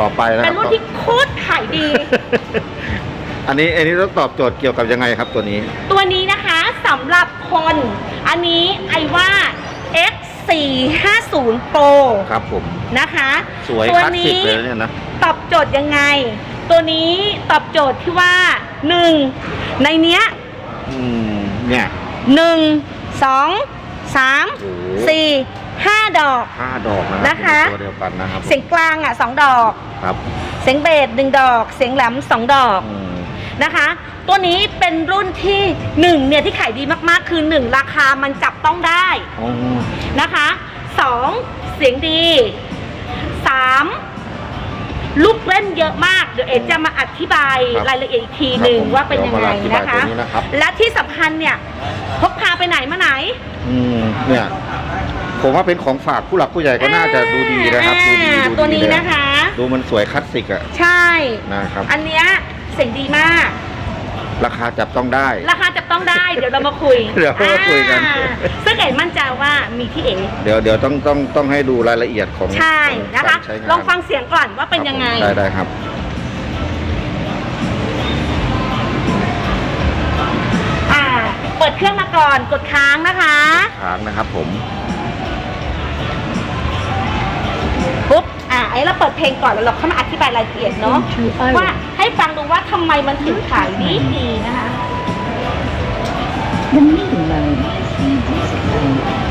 ต่อไปนะคเป็รันบรุ่นที่โคตรขายดี อันนี้อันนี้ต้องตอบโจทย์เกี่ยวกับยังไงครับตัวนี้ ตัวนี้นะคะสำหรับคน อันนี้ไอว่า X 4 5 0 Pro ครับผม นะคะสวยตัวคลาสสิกนี้เลยนะเนี่ยนะ ตอบโจทย์ยังไง ตัวนี้ตอบโจทย์ที่ว่า 1 ในเนี้ย อืมเนี่ย 1 2 3 โอ้โห 4 5 ดอก ห้าดอกนะนะคะ ตัวเดียวกันนะครับเสียงกลางอะ2ดอก ครับเสียงเบสหนึ่งดอก เสียงแหลม2ดอกอืมนะคะ ตัวนี้เป็นรุ่นที่1เนี่ยที่ขายดีมากๆ คือ1ราคามันจับต้องได้ อ๋อนะคะสองเสียงดีสามลูกเล่นเยอะมาก เดี๋ยวเอ็จะมาอธิบายรายละเอียดอีกทีหนึ่งว่าเป็นยังไงเดี๋วมาอธิบานะคะตัวนี้นะครับ และที่สำคัญเนี่ยพกพาไปไหนมาไหน อืมเนี่ย ผมว่าเป็นของฝากผู้หลักผู้ใหญ่ก็น่าจะดูดีนะครับดูดีอ่าดูดีตัวนี้เลยนะคะ ดูมันสวยคลาสสิกอะใช่นะครับ อันเนี้ยเสียงดีมาก ราคาจับต้องได้ ราคาจับต้องได้ เดี๋ยวเรามาคุยเดี๋ยวเรามาคุยกันอ่าซึ่งเอ๋มั่นใจว่ามีที่เอ๋เดี๋ยวเดี๋ยวต้องต้องต้องให้ดูรายละเอียดของใช่นะคะการใช้งานลองฟังเสียงก่อนว่าเป็นยังไงครับผมได้ได้ครับอ่าเปิดเครื่องมาก่อนกดค้างนะคะค้างนะครับผม บอ่าไอ้เราเปิดเพลงก่อนแล้วเราเข้ามาอธิบายรายละเอียดเนาะว่าให้ฟังดูว่าทำไมมันถึงขายดีดีนะคะ The meeting mode. Music mode. แล้ว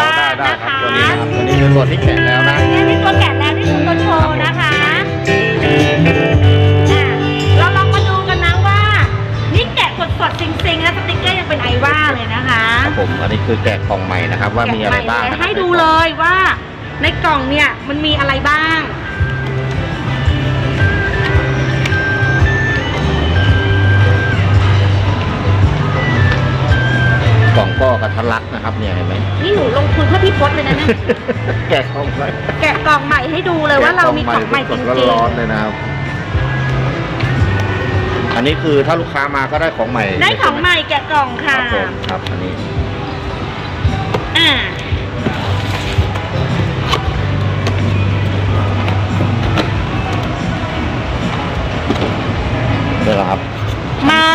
บ้าได้งได้นะครับคะตัวนี้นะครับตัวนี้เป็นตัวที่แกะแล้วนะนี่นี่ตัวแกะแล้วนี่คือตัวโชว์นะคะอะเราลองมาดูกันนะว่า นี่แกะสดๆจริงๆแล้วสติ๊กเกอร์ยังเป็นไอว่าเลยนะคะครับผมอันนี้คือแกะกล่องใหม่นะครับว่ามีอะไรบ้างแกะนะใหม่ครับให้ดูเลยว่าในกล่องเนี่ยมันมีอะไรบ้าง ล่องก็กระทัดรัดนะครับเนี่ยเห็นไหมนี่หนูลงทุนเพื่อพี่พศเลยนะเนี่ยแกะกล่องใหม่แกะกล่องใหม่ให้ดูเลยว่าเรามีของใหม่จสริดงๆร้อนๆเลยนะครับอันนี้คือถ้าลูกค้ามาก็ได้ของใหม่ๆได้ของใหม่แกะกล่องครัค่ะบผมครับอันนี้อ่านี่แหละครับ ไม้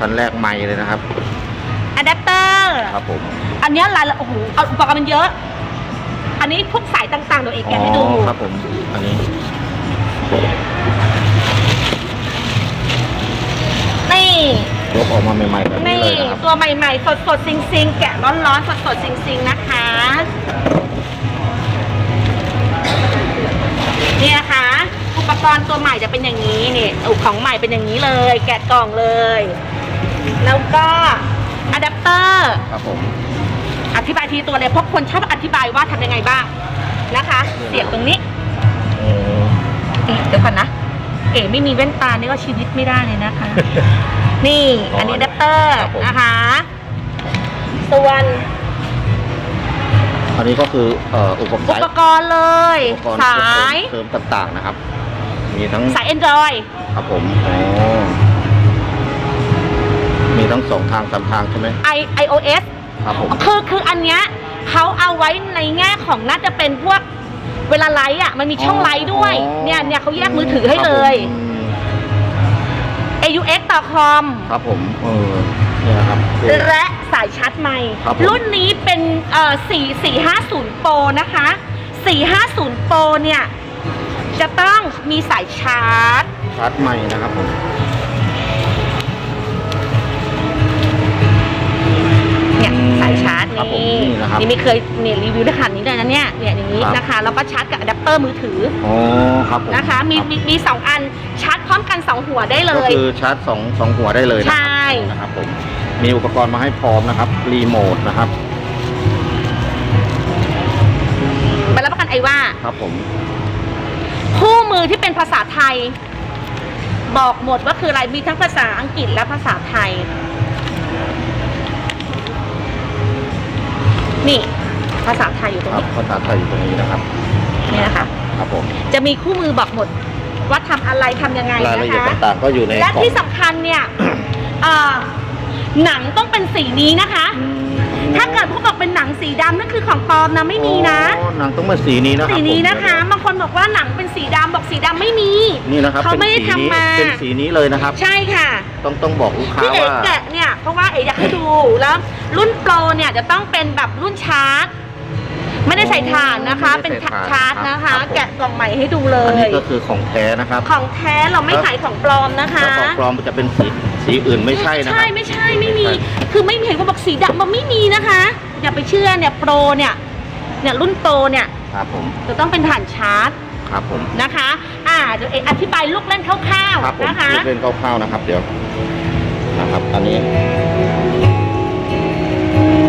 คันแรกใหม่เลยนะครับอะแดปเตอ ร์ครับผม อันเนี้ยรายละโอ้โหเอาอุปกรณ์มันเยอะ อันนี้พวกสายต่างๆเดี๋ยวเอกแกะให้ดูอ๋อครับผม อันนี้ นี่ ยกออกมาใหม่ๆแบบนี้นี่เลยนะครับ ตัวใหม่ๆ สดๆซิงๆแกะร้อนๆสดๆซิงๆนะคะนี่นะคะอุปกรณ์ตัวใหม่จะเป็นอย่างนี้นี่อุปของใหม่เป็นอย่างนี้เลย แกะกล่องเลย แล้วก็อะ แดปเตอร์ครับผมอธิบายทีตัวเลยเพราะคนชอบอธิบายว่าทำยังไงบ้างนะคะ เสียบตรงนี้โอ้เอ๊ะเดี๋ยวก่อนนะ เอ๋ไม่มีแว่นตานี่ก็ชีวิตไม่ได้เลยนะคะ นี่อันนี้อะแดปเตอร์นะคะ ส่วนอันนี้ก็คือเอ่ออุปกอุรณ์ปกรณ์เลย อุปกรณ์สาย เสริมต่างๆนะครับ มีทั้งสาย Android ครับผมอ๋อ มีทั้งสองทางสามทางใช่ไหม i iOS ครับผม คือคืออันเนี้ยเขาเอาไว้ในแง่ของน่าจะเป็นพวกเวลาไลฟ์อะมันมีช่องไลฟ์ด้วยเนี่ยเนี่ยเขาแยกมือถือให้เลยครับผม AUX ต่อคอมครับผมเออเนี่ยครับ และสายชาร์จไมค์ครับผม รุ่นนี้เป็นเอ่อ4 450 Pro นะคะ 450 Pro เนี่ย จะต้องมีสายชาร์จ ชาร์จใหม่นะครับผม ครับผมนี่นี่นะครับนี่ไม่เคยเนี่ยรีวิวได้ขนาดนี้เลยนะเนี่ยเนี่ยอย่างนี้ครับนะคะแล้วก็ชาร์จกับอะแดปเตอร์มือถืออ๋อครับผมนะคะมีรับมีมีสองอันชาร์จพร้อมกันสองหัวได้เลก็ย คือชาร์จสองสองหัวได้เลยนะใช่ นะครับผมมีอุปกรณ์มาให้พร้อมนะครับรีโมทนะครับไปรับประกันไอว่า ครับผมคู่มือที่เป็นภาษาไทย บอกหมดว่าคืออะไรมีทั้งภาษาอังกฤษและภาษาไทย นี่ภาษาไทยอยู่ตรงครับนี้ภาษาไทยอยู่ตรงนี้นะครับนี่นะคะ ครับผมจะมีคู่มือบอกหมด ว่าทำอะไรทำยังไงรายละนะเอียดคะ ต่างๆ ก็อยู่ในและกล่องที่สำคัญเนี่ยเอ่อหนังต้องเป็นสีนี้นะคะ อืม ถ้าเกิดพวกบอกเป็นหนังสีดำนั่นคือของปลอมนะไม่มีนะ อ๋อหนังต้องเป็นสีนี้นะครับสีนี้ผมนะคะบางคนบอกว่าหนังเป็นสีดำบอกสีดำไม่มีนี่นะครับเขาไม่ได้ป็นสีนี้ทำมา เป็นสีนี้เลยนะครับ ใช่ค่ะ ต้องต้องบอกลูกค้าที่เอ๋ว่า แกะเนี่ยเพราะว่าเอ๋อยากให้ดูแล้วรุ่นโปรเนี่ยจะต้องเป็นแบบรุ่นชาร์จ ไม่ได้ใส่ถ่านนะคะเป็นชาร์จนะคะแกะกล่องใหม่ให้ดูเลอันนี้ยก็คือของแท้นะครับของแท้เราไม่ขายของปลอมนะคะถ้าของปลอมมันจะเป็นสี สีอื่นไม่ใช่นะคใช่รับไม่ใช่ไม่มีคือไม่เห็นว่าบอกสีดำมันไม่มีนะคะ อย่าไปเชื่อเนี่ยโปรเนี่ยเนี่ยรุ่นโปรเนี่ยครับผมจะต้องเป็นถ่านชาร์จครับผมนะคะ อ่าเดี๋ยวเอกอธิบายลูกเล่นคร่าวครับๆผมนะคะ เล่นคร่าวๆนะครับ เดี๋ยวนะครับอันนี้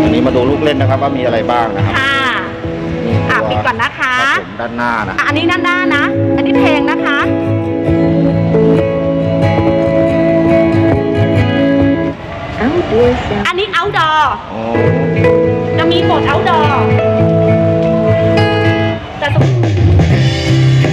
อันนี้มาดูลูกเล่นนะครับ ว่ามีอะไรบ้างนะครับค่ะ มีอะตัวปิดก่อนนะคะ ครับผมด้านหน้านะ อะอันนี้ด้านหน้านะ อันนี้เพลงนะคะ อันนี้ outdoor อ๋อจะมีโหมด outdoor แต่สมมติตัว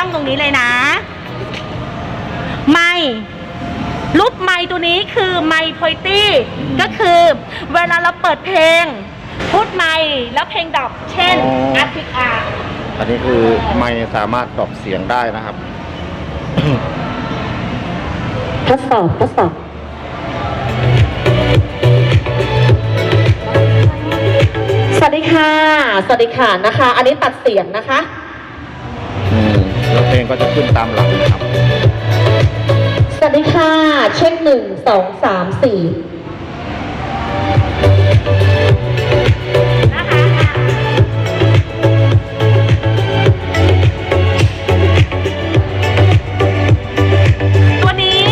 จ้องตรงนี้เลยนะ ไม่รูปไม้ตัวนี้คือไมค์พอยตี้ก็คือเวลาเราเปิดเพลง พูดไมค์แล้วเพลงดรอปเช่นอ๋อออาร์ติอาอันนี้คือไมค์สามารถดรอปเสียงได้นะครับ ทดสอบทดสอบสวัสดีค่ะ สวัสดีค่ะนะคะ อันนี้ตัดเสียงนะคะอืม แล้วเพลงก็จะขึ้นตามหลังครับสวัสดีค่ะ เช็คหนึ่งสองสามสี่ตัวนี้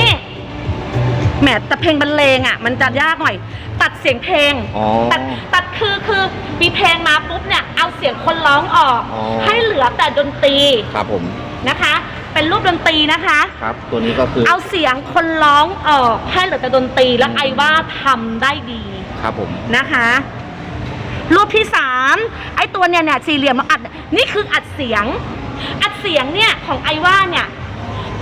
แหมแต่เพลงบรรเลงอะ มันจะยากหน่อย ตัดเสียงเพลง อ๋ตัดตัดคือคือมีเพลงมาปุ๊บเนี่ย เอาเสียงคนร้องออก อ๋ให้เหลือแต่ดนตรี ครับผม นะคะ เป็นรูปดนตรีนะคะ ครับ ตัวนี้ก็คือ เอาเสียงคนร้องออกให้เหลือแต่ดนตรีแล้วอืม ไอว่าทำได้ดีครับผม นะคะ รูปที่สามไอตัวเนี่ยเนี่ยสี่เหลี่ยมมาอัดนี่คืออัดเสียง อัดเสียงเนี่ยของไอว่าเนี่ย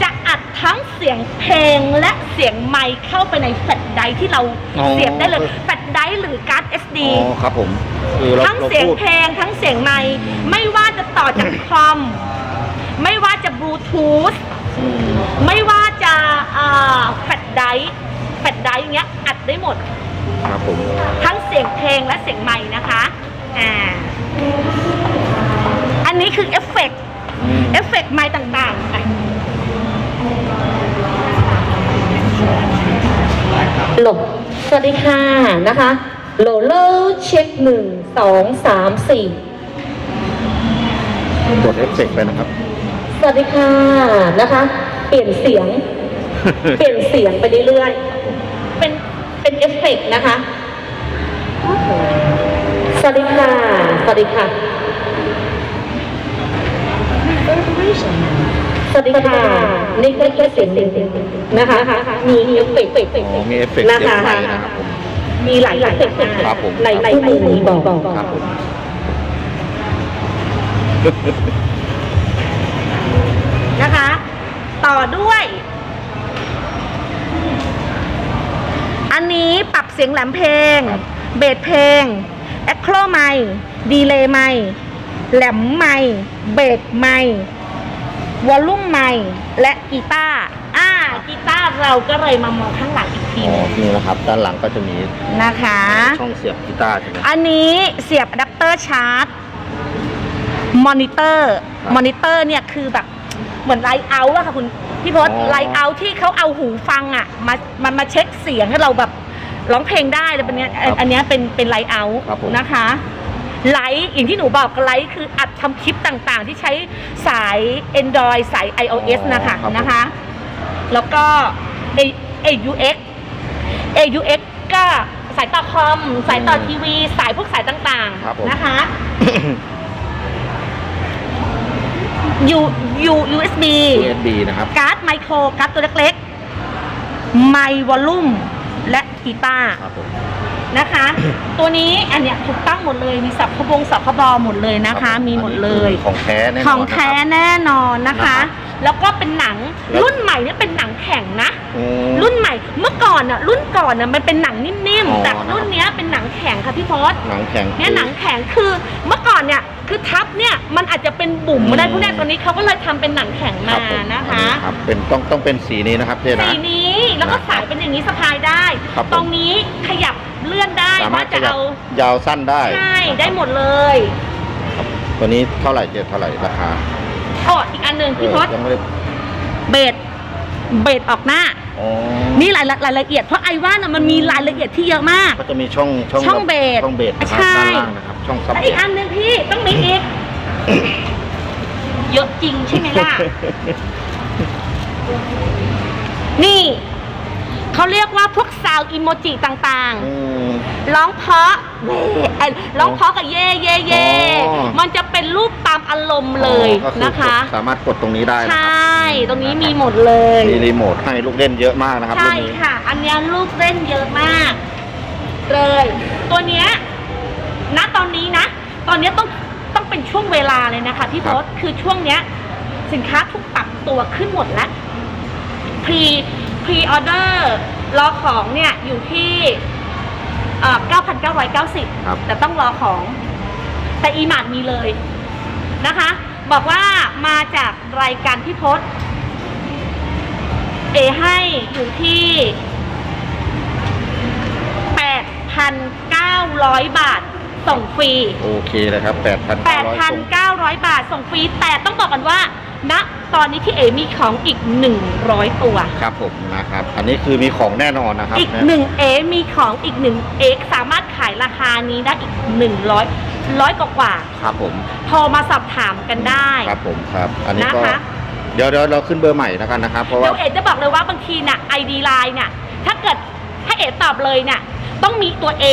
จะอัดทั้งเสียงเพลงและเสียงไมค์เข้าไปในแฟลชไดรฟ์ที่เราอ๋อ เสียบได้เลยแฟลชไดรฟ์หรือการ์ด SD อ๋อครับผม คือเราทั้งเราเสียงพูด เพลงทั้งเสียงไมค์ไม่ว่าจะต่อจากคอม ไม่ว่าจะบลูทูธอืมไม่ว่าจะอ่าแฟลชไดรฟ์แฟลชไดรฟ์อย่างเงี้ยอัดได้หมด ครับผม ทั้งเสียงเพลงและเสียงไม้นะคะอ่าอันนี้คือเอฟเฟกต์อืมเอฟเฟกต์ไม้ต่างๆอะหลบ สวัสดีค่ะนะคะโหลเลอร์เช็คหนึ่งสองสามสี่กดเอฟเฟกต์ไปนะครับส วัสดีค่ะนะคะ เปลี่ยนเสียง เปลี่ยนเสียงไปเรื่อยๆเป็นเป็นเอฟเฟกต์นะคะ สวัสดีค่ะ สวัสดีค่ะ สวัสดีค่ะ นี่ก็แค่เสียงเสียงนะคะ มีเอฟเฟกต์อ๋อมีเอฟเฟกต์นะเสียงคะไฟนะครับผม มีหลายหลายเอฟเฟกต์ครับผมในในคู่มือบอกครับผม ต่อด้วย อันนี้ปรับเสียงแหลมเพลงครับเบสเพลง แอคโครไมค์ดีเลย์ไมค์แหลมไมค์เบสไมค์วอลลุ่มไมค์และกีตาร์อ่ากีตาร์เราก็เลยมามองข้างหลังอีกทีอ๋อหนึงนี่นะครับ ด้านหลังก็จะมีนะคะ ช่องเสียบกีตาร์ใช่ไหม อันนี้เสียบอะแดปเตอร์ชาร์จ มอนิเตอร์ ครับ มอนิเตอร์เนี่ยคือแบบ เหมือนไลท์เอาท์อะค่ะคุณพี่พศอ๋อ ไลท์เอาท์ที่เขาเอาหูฟังอะมามันมาเช็คเสียงให้เราแบบร้องเพลงได้แล้วเป็นเนี้ยอันอันเนี้ยเป็นเป็นไลท์เอาท์ครับผม นะคะไลท์อย่างที่หนูบอกไลท์คืออัดทำคลิปต่างๆ ที่ใช้สาย Android สาย iOS นะคะครับผม นะคะ แล้วก็ A- AUX AUX ก็สายต่อคอม สายต่อทีวี สายพวกสายต่างครับผม ๆ นะคะ U U USB USB นะครับการ์ดไมโครการ์ดตัวเล็กๆไมค์วอลลุ่มและกีตาร์ครับผมนะคะ ตัวนี้อันเนี้ยถูกตั้งหมดเลยมีสับขบงสับขบอหมดเลยนะคะ มีหมดเลยของแท้แน่นอนของแท้นะครับแน่นอนนะคะนะครับแล้วก็เป็นหนังแล้วรุ่นใหม่เนี่ยเป็นหนังแข็งนะ อืม รุ่นใหม่เมื่อก่อนอะ รุ่นก่อนอะมันเป็นหนังนิ่มอ๋อ ๆแต่นะครับรุ่นเนี้ยเป็นหนังแข็งค่ะพี่พศหนังแข็ง เนี่ยหนังแข็งคือเมื่อก่อนเนี่ยคือทับเนี่ยมันอาจจะเป็นบุ๋มมาได้อืมพวกเนี้ยตอนนี้เขาก็เลยทำเป็นหนังแข็งครัมาบผมนะคะอัครับเป็นต้องต้องเป็นสีนี้นะครับเจ๊นะ สีนี้แล้วก็นะครับสายเป็นอย่างนี้สะพายได้ ครับผม ตรงนี้ขยับเลื่อนได้สามารว่าถขจะยับเอายาวสั้นได้ใช่นะครับได้หมดเลยตัวนี้เท่าไหร่เจ๊เท่าไหร่ราคาอ๋ออีกอันหนึ่งพี่พศเออยังไม่ได้เบส เบสออกหน้า อ๋อนี่รายละรายละเอียดเพราะไอว่าน่ะมันมีรายละเอียดที่เยอะมาก ก็จะมีช่องช่องช่องเบสช่องเบสนะครับใช่ ด้านล่างนะครับช่องซับและเบอีกสอันหนึ่งพี่ต้องมีอีก เยอะจริงใช่ไหมล่ะ นี่ เขาเรียกว่าพวกซาวอิโมจิต่างอืม ๆ ร้องเพราะเว้เอ้ยร้องเพราะกับเย่เย่เย่อ๋อ มันจะเป็นรูปตามอารมณ์เลยอ๋อก็อนะคะ กดสามารถกดตรงนี้ได้ใชนะครับ่ ตรงนี้มีหมดเลย มีรีโมทให้ลูกเล่นเยอะมากนะครับรุ่ใช่นนี้ ค่ะ อันเนี้ยลูกเล่นเยอะมาก เลย ตัวเนี้ยณตอนนี้นะ ตอนเนี้ยต้องต้องเป็นช่วงเวลาเลยนะคะพี่ครัพบศคือช่วงเนี้ย สินค้าทุกปรับตัวขึ้นหมดแล้วพรี พรีออเดอร์รอของเนี่ยอยู่ที่เอ่อ9,990ครับแต่ต้องรอของ แต่อีมาร์มีเลยนะคะ บอกว่ามาจากรายการพี่พศเอให้อยู่ที่ 8,900 บาทส่งฟรี โอเคเลยครับ8,900 8,900 บาทส่งฟรี แต่ต้องบอกกันว่า ณตอนนี้ที่เอมีของอีก 100 ตัว ครับผมนะครับ อันนี้คือมีของแน่นอนนะครับอีกนะหนึ่งเอมีของอีกหนึ่งเอกสามารถขายราคานี้ได้อีกหนึ่งร้อยร้อยกว่าครับผมๆโทรมาสอบถามกันได้ครับผมครับ อันนี้ก็นะคะเดี๋ยวเดี๋ยวเราขึ้นเบอร์ใหม่แล้วกันนะครับเพราะว่าเดี๋ยวเอกจะบอกเลยว่าบางทีน่ะไอดีไลน์เนี่ยถ้าเกิดถ้าเอ๋ตอบเลยเนี่ย ต้องมีตัว A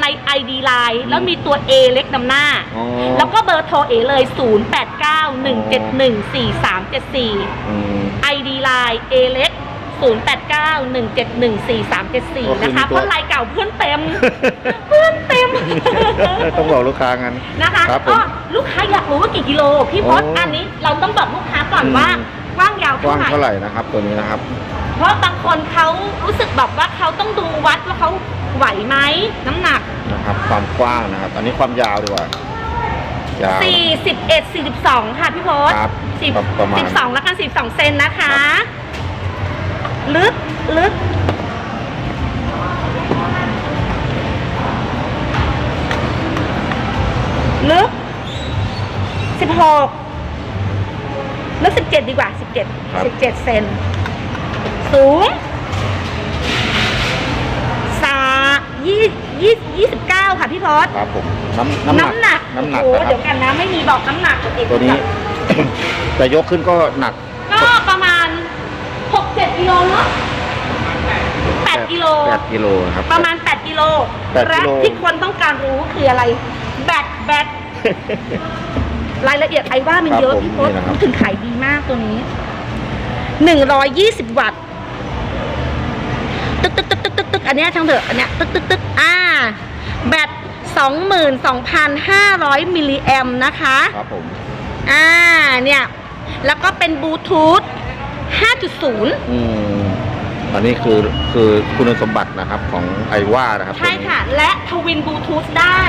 ใน ID Line แล้วมีตัว A เล็กนำหน้า อ๋อ แล้วก็เบอร์โทรเอ๋เลย 0891714374 อืม ID Line A เล็ก0891714374 นะคะก็คือมีตัวเพราะไลน์เก่าเพื่อนเต็ม เพื่อนเต็ม ต้องบอกลูกค้างั้น นะคะครับผมก็ลูกค้าอยากรู้ว่ากี่กิโล พี่พศโอ้อันนี้เราต้องบอกลูกค้าก่อนอืม ว่ากว้างยาวกเท่าว้างไหร่ เท่าไหร่นะครับ ตัวนี้นะครับ เพราะบางคนเขารู้สึกแบบว่าเขาต้องดูวัดว่าเขาไหวไหมน้ำหนัก นะครับความกว้างนะครับ อันนี้ความยาวดีกว่ายาว 41 42 ค่ะพี่พศครับสิบประมาณ สิบสองแล้วกัน12เซนนะคะ ลึกลึกลึก16ลึก17ดีกว่าครับ17 17เซน สูงสายี่ยี่ยี่สิบเก้าค่ะพี่พศครับผมน้ำน้ำหนักน้ำหนักน้ำหนักโอ้โหนะครัเดี๋บยวกันนะไม่มีบอกน้ำหนักตัวเองตัวนี้ จะยกขึ้นก็หนักก็ประมาณหกเจ็ดกิโลเนาะแปดกิโล แปดกิโลครับ ประมาณแปดกิโลแปดกิโล และที่คนต้องการรู้คืออะไร แบตแบตรายละเอียดไอ้ว่ามันครับเยอะผมพี่พศนี่นะครับ ถึงขายดีมากตัวนี้หนึ่งร้อยยี่สิบวัตต์ ตึกตึกตึกตึกตึกตึกอั นเนี้ยช่างเถอะอันเนี้ยตึกตึกตึกอ่า แบตสองหมื่นสองพันห้าร้อยมิลลิแอมนะคะครับผมอ่าเนี่ย แล้วก็เป็นบลูทูธ5.0 อืมอันนี้คือคือคุณสมบัตินะครับของไอว่านะครับใช่ค่ะ และทวินบลูทูธได้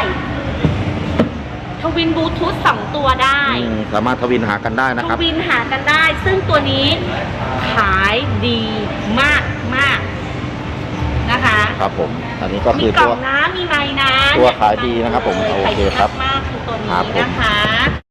ทวินบลูทูธสองตัวได้อืมสามารถทวินหากันได้นะทครับ วินหากันได้ ซึ่งตัวนี้ขายดีมากมากนะ คะครับผม อันนี้ก็มีคือกล่ตัอวงน้ำมีไม้น้ำตัวขายดีนะครับผมโอเคครับขายดีมากๆคือตัวนี้ครับผมนะคะ